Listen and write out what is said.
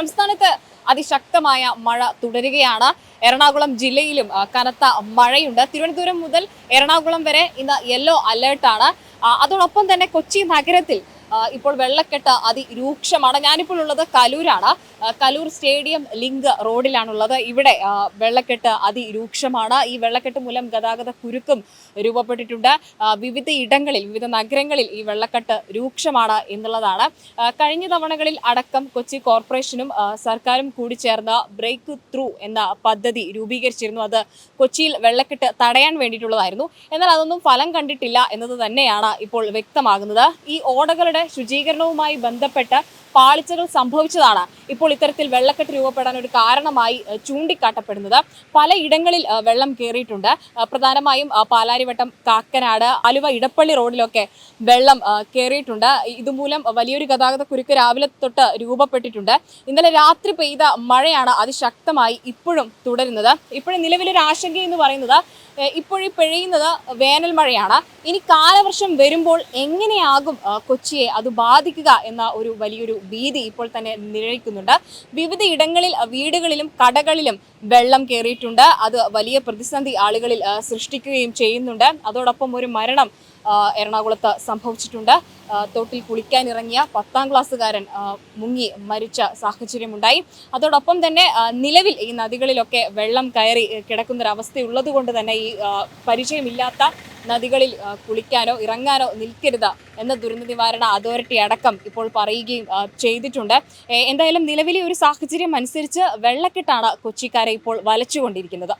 സംസ്ഥാനത്ത് അതിശക്തമായ മഴ തുടരുകയാണ്. എറണാകുളം ജില്ലയിലും കനത്ത മഴയുണ്ട്. തിരുവനന്തപുരം മുതൽ എറണാകുളം വരെ ഇന്ന് യെല്ലോ അലേർട്ടാണ് അതോടൊപ്പം തന്നെ കൊച്ചി നഗരത്തിൽ ഇപ്പോൾ വെള്ളക്കെട്ട് അതിരൂക്ഷമാണ്. ഞാനിപ്പോൾ ഉള്ളത് കലൂരാണ്. കലൂർ സ്റ്റേഡിയം ലിങ്ക് റോഡിലാണുള്ളത്. ഇവിടെ വെള്ളക്കെട്ട് അതിരൂക്ഷമാണ്. ഈ വെള്ളക്കെട്ട് മൂലം ഗതാഗത കുരുക്കും രൂപപ്പെട്ടിട്ടുണ്ട്. വിവിധ ഇടങ്ങളിൽ വിവിധ നഗരങ്ങളിൽ ഈ വെള്ളക്കെട്ട് രൂക്ഷമാണ് എന്നുള്ളതാണ്. കഴിഞ്ഞ തവണകളിൽ അടക്കം കൊച്ചി കോർപ്പറേഷനും സർക്കാരും കൂടി ചേർന്ന് ബ്രേക്ക് ത്രൂ എന്ന പദ്ധതി രൂപീകരിച്ചിരുന്നു. അത് കൊച്ചിയിൽ വെള്ളക്കെട്ട് തടയാൻ വേണ്ടിയിട്ടുള്ളതായിരുന്നു. എന്നാൽ അതൊന്നും ഫലം കണ്ടിട്ടില്ല എന്നത് തന്നെയാണ് ഇപ്പോൾ വ്യക്തമാകുന്നത്. ഈ ഓടകളുടെ ശുചീകരണവുമായി ബന്ധപ്പെട്ട് പാളിച്ചകൾ സംഭവിച്ചതാണ് ഇപ്പോൾ ഇത്തരത്തിൽ വെള്ളക്കെട്ട് രൂപപ്പെടാൻ ഒരു കാരണമായി ചൂണ്ടിക്കാട്ടപ്പെടുന്നത്. പലയിടങ്ങളിൽ വെള്ളം കയറിയിട്ടുണ്ട് പ്രധാനമായും പാലാരിവട്ടം കാക്കനാട് ആലുവ ഇടപ്പള്ളി റോഡിലൊക്കെ വെള്ളം കയറിയിട്ടുണ്ട് ഇതുമൂലം വലിയൊരു ഗതാഗത കുരുക്ക് രാവിലെ തൊട്ട് രൂപപ്പെട്ടിട്ടുണ്ട്. ഇന്നലെ രാത്രി പെയ്ത മഴയാണ് അതിശക്തമായി ഇപ്പോഴും തുടരുന്നത്. ഇപ്പോഴും നിലവിലൊരു ആശങ്ക എന്ന് പറയുന്നത് ഇപ്പോഴീ പെയ്യുന്നത് വേനൽ മഴയാണ്. ഇനി കാലവർഷം വരുമ്പോൾ എങ്ങനെയാകും കൊച്ചിയെ അത് ബാധിക്കുക എന്ന ഒരു വലിയൊരു ഭീതി ഇപ്പോൾ തന്നെ നിഴലിക്കുന്നുണ്ട് വിവിധ ഇടങ്ങളിൽ വീടുകളിലും കടകളിലും വെള്ളം കയറിയിട്ടുണ്ട് അത് വലിയ പ്രതിസന്ധി ആളുകളിൽ സൃഷ്ടിക്കുകയും ചെയ്യുന്നുണ്ട്. അതോടൊപ്പം ഒരു മരണം എറണാകുളത്ത് സംഭവിച്ചിട്ടുണ്ട്. തോട്ടിൽ കുളിക്കാനിറങ്ങിയ പത്താം ക്ലാസ്സുകാരൻ മുങ്ങി മരിച്ച സാഹചര്യമുണ്ടായി. അതോടൊപ്പം തന്നെ നിലവിൽ ഈ നദികളിലൊക്കെ വെള്ളം കയറി കിടക്കുന്നൊരവസ്ഥയുള്ളത് കൊണ്ട് തന്നെ ഈ പരിചയമില്ലാത്ത നദികളിൽ കുളിക്കാനോ ഇറങ്ങാനോ നിൽക്കരുത് എന്ന ദുരന്ത നിവാരണ അതോറിറ്റി അടക്കം ഇപ്പോൾ പറയുകയും ചെയ്തിട്ടുണ്ട്. എന്തായാലും നിലവിലെ ഒരു സാഹചര്യം അനുസരിച്ച് വെള്ളക്കെട്ടാണ് കൊച്ചിക്കാരെ ഇപ്പോൾ വലച്ചുകൊണ്ടിരിക്കുന്നത്.